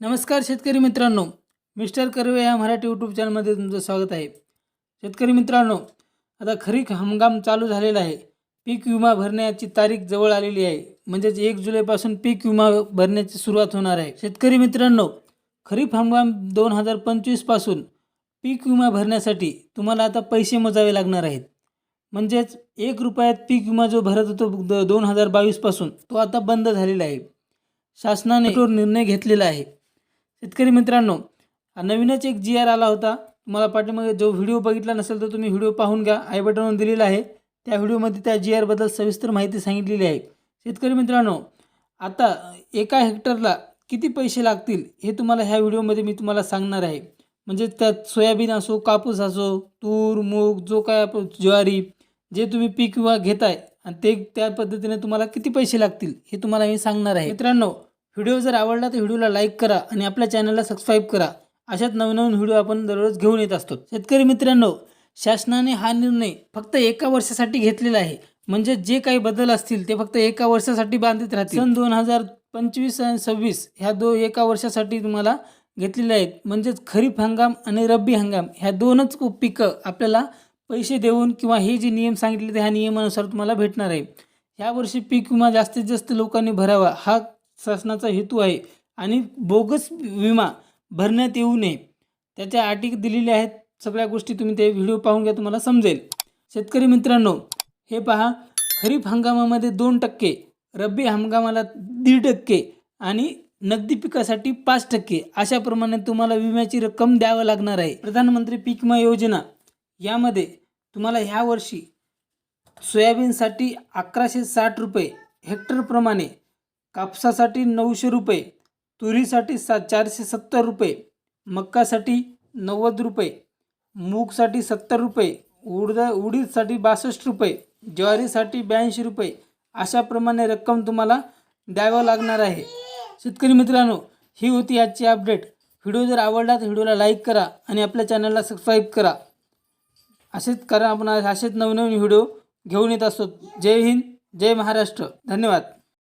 नमस्कार शेतकरी मित्रांनो. मिस्टर कर्वे या मराठी यूट्यूब चॅनलमध्ये तुमचं स्वागत आहे. शेतकरी मित्रांनो आता खरीप हंगाम चालू झालेला आहे. पीक विमा भरण्याची तारीख जवळ आलेली आहे. म्हणजेच एक जुलैपासून पीक विमा भरण्याची सुरुवात होणार आहे. शेतकरी मित्रांनो खरीप हंगाम दोन हजार पंचवीसपासून पीक विमा भरण्यासाठी तुम्हाला आता पैसे मोजावे लागणार आहेत. म्हणजेच एक रुपयात पीक विमा जो भरत होतो द- दोन हजार बावीसपासून तो आता बंद झालेला आहे. शासनाने तो निर्णय घेतलेला आहे? शेतकरी मित्रांनो नवीनच एक जी आर आला होता. तुम्हाला पाठीमागे जो व्हिडिओ बघितला नसेल तर तुम्ही व्हिडिओ पाहून घ्या. आय बटनवर दिलेला आहे. त्या व्हिडिओमध्ये त्या जी आरबद्दल सविस्तर माहिती सांगितलेली आहे. शेतकरी मित्रांनो आता एका हेक्टरला किती पैसे लागतील हे तुम्हाला ह्या व्हिडिओमध्ये मी तुम्हाला सांगणार आहे. म्हणजे त्यात सोयाबीन असो कापूस असो तूर मूग जो काय आपण ज्वारी जे तुम्ही पीक विमा घेताय आणि ते त्या पद्धतीने तुम्हाला किती पैसे लागतील हे तुम्हाला मी सांगणार आहे. मित्रांनो व्हिडिओ जर आवडला तर व्हिडिओला लाईक करा आणि आपल्या चॅनलला सबस्क्राईब करा. अशाच नवनवीन व्हिडिओ आपण दररोज घेऊन येत असतो. शेतकरी मित्रांनो शासनाने हा निर्णय फक्त एका वर्षासाठी घेतलेला आहे. म्हणजे जे काही बदल असतील ते फक्त एका वर्षासाठी बांधित राहतील. सन दोन हजार पंचवीस आणि सव्वीस ह्या दो एका वर्षासाठी तुम्हाला घेतलेले आहेत. म्हणजेच खरीप हंगाम आणि रब्बी हंगाम ह्या दोनच पिकं आपल्याला पैसे देऊन किंवा हे जे नियम सांगितले ते ह्या नियमानुसार तुम्हाला भेटणार आहे. वर्षी पीक विमा जास्तीत जास्त लोकांनी भरावा. हा शासनाचा हेतू आहे आणि बोगस विमा भरण्यात येऊ नये. त्याच्या अटी दिलेल्या आहेत. सगळ्या गोष्टी तुम्ही ते व्हिडिओ पाहून घ्या तुम्हाला समजेल. शेतकरी मित्रांनो हे पहा. खरीप हंगामामध्ये दोन टक्के रब्बी हंगामाला दीड टक्के आणि नगदी पिकासाठी पाच टक्के. अशा प्रमाणे तुम्हाला विम्याची रक्कम द्यावं लागणार आहे. प्रधानमंत्री पीक विमा योजना. यामध्ये तुम्हाला ह्या वर्षी सोयाबीनसाठी अकराशे साठ रुपये हेक्टरप्रमाणे कापसासाठी नऊशे रुपये तुरीसाठी सा चारशे सत्तर रुपये मक्कासाठी नव्वद रुपये मूगसाठी सत्तर रुपये उडद उडीदसाठी बासष्ट रुपये ज्वारीसाठी ब्याऐंशी रुपये अशाप्रमाणे रक्कम तुम्हाला द्यावं लागणार आहे. शेतकरी मित्रांनो ही होती आजची अपडेट. व्हिडिओ जर आवडला तर व्हिडिओला लाईक करा आणि आपल्या चॅनलला सबस्क्राईब करा. असेच करा आपण असेच नवनवीन व्हिडिओ घेऊन येत असतो. जय हिंद जय महाराष्ट्र. धन्यवाद.